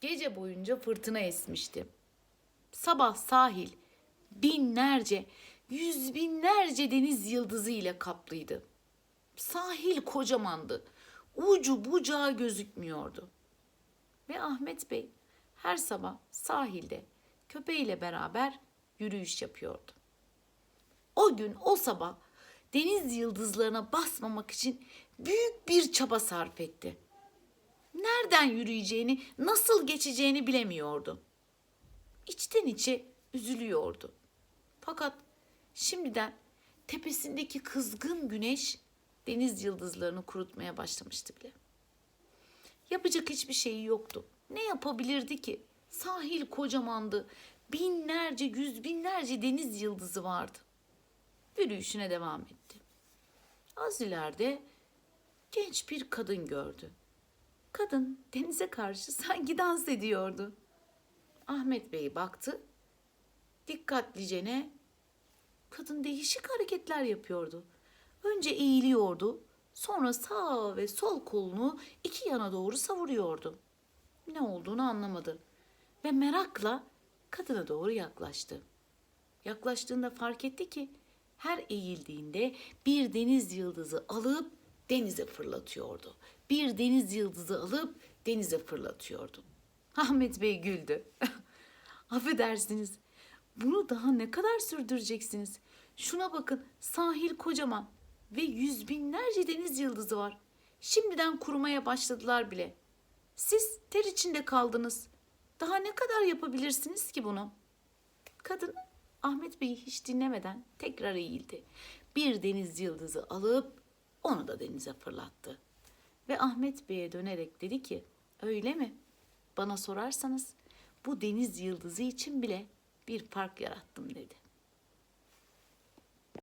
Gece boyunca fırtına esmişti. Sabah sahil binlerce, yüz binlerce deniz yıldızı ile kaplıydı. Sahil kocamandı. Ucu bucağı gözükmüyordu. Ve Ahmet Bey her sabah sahilde köpeğiyle beraber yürüyüş yapıyordu. O gün o sabah deniz yıldızlarına basmamak için büyük bir çaba sarf etti. Nereden yürüyeceğini, nasıl geçeceğini bilemiyordu. İçten içe üzülüyordu. Fakat şimdiden tepesindeki kızgın güneş deniz yıldızlarını kurutmaya başlamıştı bile. Yapacak hiçbir şeyi yoktu. Ne yapabilirdi ki? Sahil kocamandı. Binlerce, yüz binlerce deniz yıldızı vardı. Yürüyüşüne devam etti. Az ileride genç bir kadın gördü. Kadın denize karşı sanki dans ediyordu. Ahmet Bey baktı. Dikkatlicene kadın değişik hareketler yapıyordu. Önce eğiliyordu, sonra sağ ve sol kolunu iki yana doğru savuruyordu. Ne olduğunu anlamadı ve merakla kadına doğru yaklaştı. Yaklaştığında fark etti ki her eğildiğinde bir deniz yıldızı alıp denize fırlatıyordu. Bir deniz yıldızı alıp denize fırlatıyordu. Ahmet Bey güldü. Affedersiniz. Bunu daha ne kadar sürdüreceksiniz? Şuna bakın sahil kocaman ve yüz binlerce deniz yıldızı var. Şimdiden kurumaya başladılar bile. Siz ter içinde kaldınız. Daha ne kadar yapabilirsiniz ki bunu? Kadın Ahmet Bey'i hiç dinlemeden tekrar eğildi. Bir deniz yıldızı alıp onu da denize fırlattı. Ve Ahmet Bey'e dönerek dedi ki, öyle mi? Bana sorarsanız bu deniz yıldızı için bile bir fark yarattım dedi.